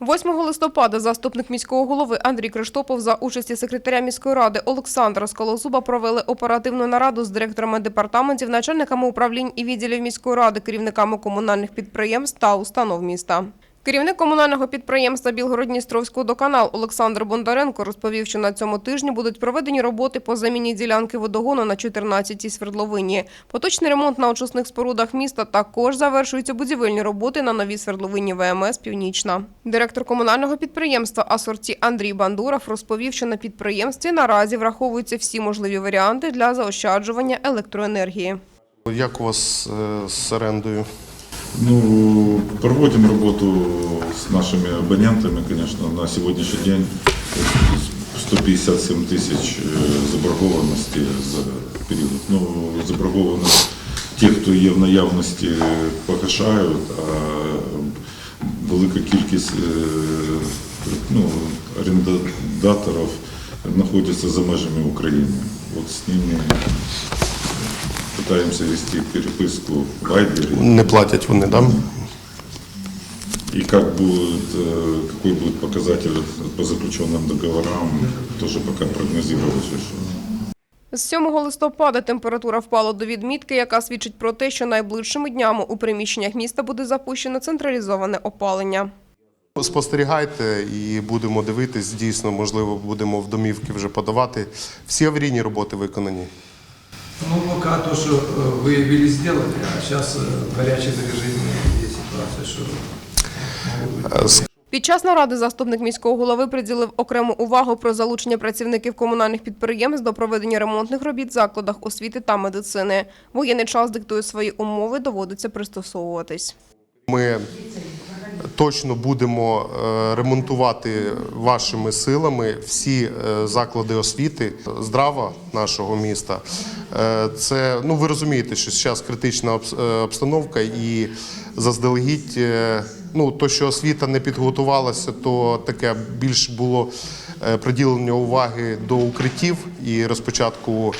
8 листопада заступник міського голови Андрій Криштопов за участі секретаря міської ради Олександра Сколозуба провели оперативну нараду з директорами департаментів, начальниками управлінь і відділів міської ради, керівниками комунальних підприємств та установ міста. Керівник комунального підприємства Білгород-Дністровського доканал Олександр Бондаренко розповів, що на цьому тижні будуть проведені роботи по заміні ділянки водогону на 14-й свердловині. Поточний ремонт на очисних спорудах міста також завершуються будівельні роботи на новій свердловині ВМС Північна. Директор комунального підприємства Асорті Андрій Бандуров розповів, що на підприємстві наразі враховуються всі можливі варіанти для заощаджування електроенергії. Як у вас е, з орендою? Ну, проводим работу с нашими абонентами, конечно, на сегодняшний день 157 тысяч э, заборгованості за період. Ну, заборгованість тих, хто є в наявності, погашають, а велика кількість е, ну, орендаторів знаходяться за межами України. От з ними пытаемся вести переписку в Вайбере. Не платять вони, так? И как будет, э, какой будет показатель по заключенным договорам, тоже пока прогнозировать еще. З 7 листопада температура впала до відмітки, яка свідчить про те, що найближчими днями у приміщеннях міста буде запущено централізоване опалення. Спостерігайте і будемо дивитись. Дійсно, можливо, будемо в домівки вже подавати. Всі аварійні роботи виконані. Ну, пока то, что э, выявили, сделали, а сейчас в горячем режиме есть ситуация, что могут быть Е, з- Під час наради заступник міського голови приділив окрему увагу про залучення працівників комунальних підприємств до проведення ремонтних робіт в закладах освіти та медицини. Воєнний час диктує свої умови, доводиться пристосовуватись. Ми точно будемо е, ремонтувати вашими силами всі е, заклади освіти. Здрава нашого міста. Е, Це ну ви розумієте, що зараз критична обстановка і заздалегідь. Ну, то, що освіта не підготувалася, то таке більш було приділення уваги до укриттів і розпочатку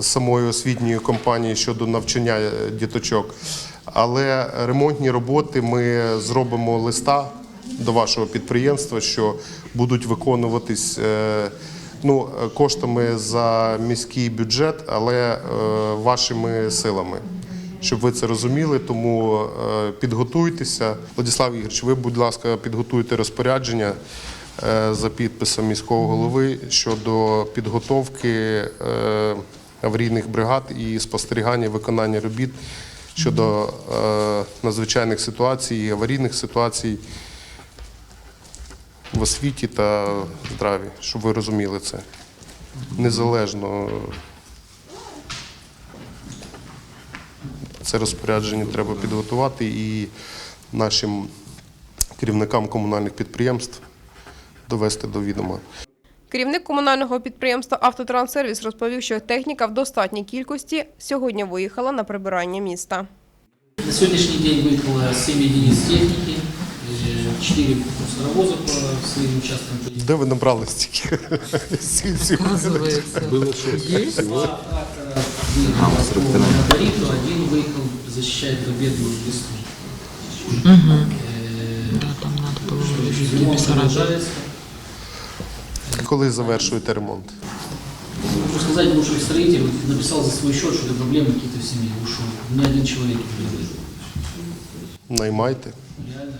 самої освітньої кампанії щодо навчання діточок. Але ремонтні роботи ми зробимо листа до вашого підприємства, що будуть виконуватись е, ну, коштами за міський бюджет, але е, вашими силами. Щоб ви це розуміли, тому е, підготуйтеся. Владислав Ігорович, ви, будь ласка, підготуйте розпорядження за підписом міського голови щодо підготовки аварійних бригад і спостерігання виконання робіт щодо е, надзвичайних ситуацій аварійних ситуацій в освіті та здраві, щоб ви розуміли це. Незалежно це розпорядження треба підготувати і нашим керівникам комунальних підприємств довести до відома. Керівник комунального підприємства «Автотранссервіс» розповів, що техніка в достатній кількості сьогодні виїхала на прибирання міста. На сегодняшний день выехало 7 единиц техники, 4 мусоровоза по своим участкам. То есть Де ви набрали стільки? Всі- всі- Два трактора выехало по габариту, один выехал защищать победу лесу. Ремонт продолжается. Коли завершуєте ремонт? Хочу сказать, бывший строитель написал за свой счет, что это проблемы какие-то в семье, ушел. У меня один человек тут делает. Наймайте.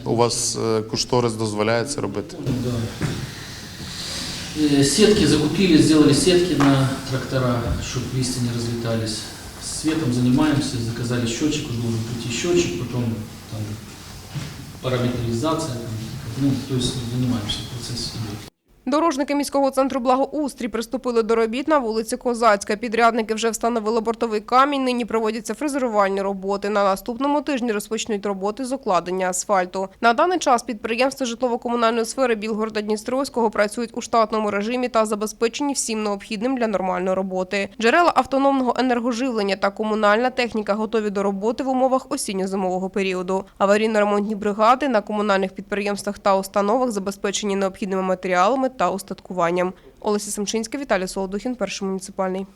У вас е, кошторис дозволяє це робити. Да. Э, Сетки закупили, сделали сетки на трактора, чтобы листья не разлетались. Светом занимаемся, заказали счетчик, уже должен прийти счетчик, потом там, параметризация, там, ну, то есть занимаемся, процесс идет. Дорожники міського центру благоустрій приступили до робіт на вулиці Козацька. Підрядники вже встановили бортовий камінь. Нині проводяться фрезерувальні роботи. На наступному тижні розпочнуть роботи з укладення асфальту. На даний час підприємства житлово-комунальної сфери Білгорода Дністровського працюють у штатному режимі та забезпечені всім необхідним для нормальної роботи. Джерела автономного енергоживлення та комунальна техніка готові до роботи в умовах осінньо-зимового періоду. Аварійно-ремонтні бригади на комунальних підприємствах та установах забезпечені необхідними матеріалами та устаткуванням. Олеся Семчинська, Віталій Солодухін, перший муніципальний.